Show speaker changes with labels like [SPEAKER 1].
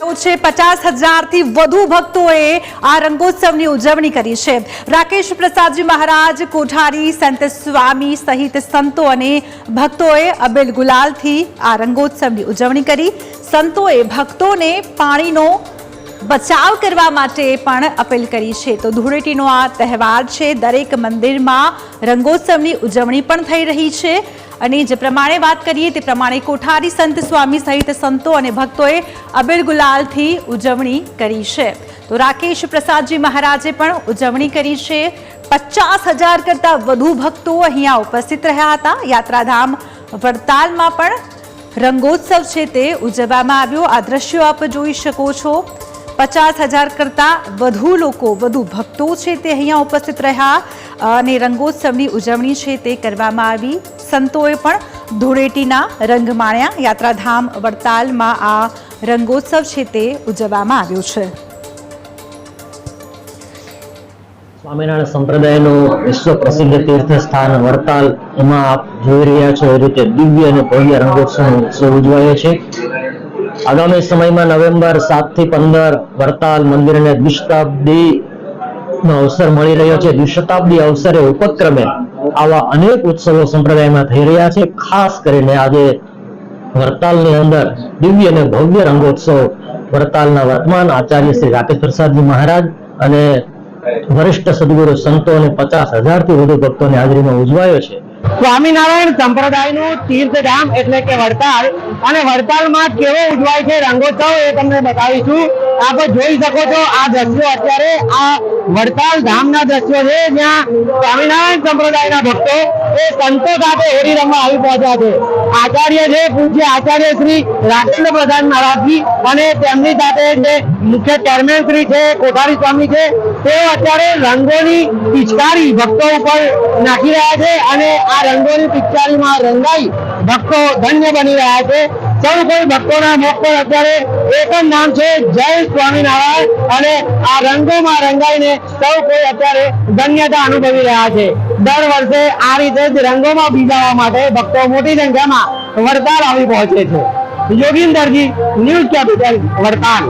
[SPEAKER 1] છે. પચાસ હજારથી વધુ ભક્તોએ આ રંગોત્સવની ઉજવણી કરી છે. રાકેશ પ્રસાદજી મહારાજ, કોઠારી, સંત સ્વામી સહિત સંતો અને ભક્તોએ અબેલ ગુલાલથી આ રંગોત્સવની ઉજવણી કરી. સંતોએ ભક્તોને પાણીનો બચાવ કરવા માટે પણ અપીલ કરી છે. તો ધૂળેટીનો આ તહેવાર છે. દરેક મંદિરમાં રંગોત્સવની ઉજવણી પણ થઈ રહી છે. અને જે પ્રમાણે વાત કરીએ તે પ્રમાણે કોઠારી સંત સ્વામી સહિત સંતો અને ભક્તોએ અબીલ ગુલાલથી ઉજવણી કરી છે. તો રાકેશ પ્રસાદજી મહારાજે પણ ઉજવણી કરી છે. પચાસ હજાર કરતાં વધુ ભક્તો અહીંયા ઉપસ્થિત રહ્યા હતા. યાત્રાધામ વડતાલમાં પણ રંગોત્સવ છે તે ઉજવવામાં આવ્યો. આ દ્રશ્યો આપ જોઈ શકો છો. પચાસ હજાર કરતાં વધુ લોકો, વધુ ભક્તો છે તે અહીંયા ઉપસ્થિત રહ્યા. અને રંગોત્સવની ઉજવણી છે તે કરવામાં આવી. સંતોએ પણ ધૂળેટીના રંગ માણ્યા. યાત્રાધામ વડતાલમાં આ રંગોત્સવ છે તે ઉજવવામાં આવ્યો છે.
[SPEAKER 2] સ્વામિનારાયણ સંપ્રદાયનું વિશ્વ પ્રસિદ્ધ તીર્થ સ્થાન વડતાલ, એમાં આપ જોઈ રહ્યા છો એ રીતે દિવ્ય અને ભવ્ય રંગોત્સવ ઉજવાયો છે. આગામી સમયમાં નવેમ્બર સાતથી પંદર વડતાલ મંદિરને દ્વિશતાબ્દી નો અવસર મળી રહ્યો છે. દ્વિશતાબ્દી અવસરે ઉપક્રમે આવા અનેક ઉત્સવો સંપ્રદાયમાં થઈ રહ્યા છે. ખાસ કરીને આજે વડતાલની અંદર દિવ્ય અને ભવ્ય રંગોત્સવ વડતાલના વર્તમાન આચાર્ય શ્રી રાકેશ પ્રસાદજી મહારાજ અને વરિષ્ઠ સદગુરુ સંતો અને પચાસ હજારથી વધુ ભક્તોની હાજરીમાં ઉજવાયો છે.
[SPEAKER 3] સ્વામિનારાયણ સંપ્રદાયનું તીર્થધામ એટલે કે વડતાલ. અને વડતાલમાં કેવો ઉજવાય છે રંગોત્સવ એ તમને બતાવીશું. આપ જોઈ શકો છો આ દ્રશ્યો અત્યારે આ વડતાલ ધામના દ્રશ્યો છે, જ્યાં સ્વામિનારાયણ સંપ્રદાયના ભક્તો એ સંતો સાથે હોળી રમવા આવી પહોંચ્યા છે. આચાર્ય છે, પૂજ્ય આચાર્ય શ્રી રાજેન્દ્ર પ્રધાન મહારાજજી અને તેમની સાથે જે મુખ્ય ચેરમેન શ્રી છે, કોઠારી સ્વામી છે, તેઓ અત્યારે રંગોની પિચકારી ભક્તો ઉપર નાખી રહ્યા છે અને આ રંગોની પિચકારીમાં રંગાઈ ભક્તો ધન્ય બની રહ્યા છે. સૌ કોઈ ભક્તોના મુખ પર અત્યારે એક જ નામ છે જય સ્વામિનારાયણ અને આ રંગોમાં રંગાઈને સૌ કોઈ અત્યારે ધન્યતા અનુભવી રહ્યા છે. દર વર્ષે આ રીતે જ રંગોમાં બીજાવા માટે ભક્તો મોટી સંખ્યામાં વડતાલ આવી પહોંચે છે. યોગીન્દરજી, ન્યૂઝ કેપિટલ વડતાલ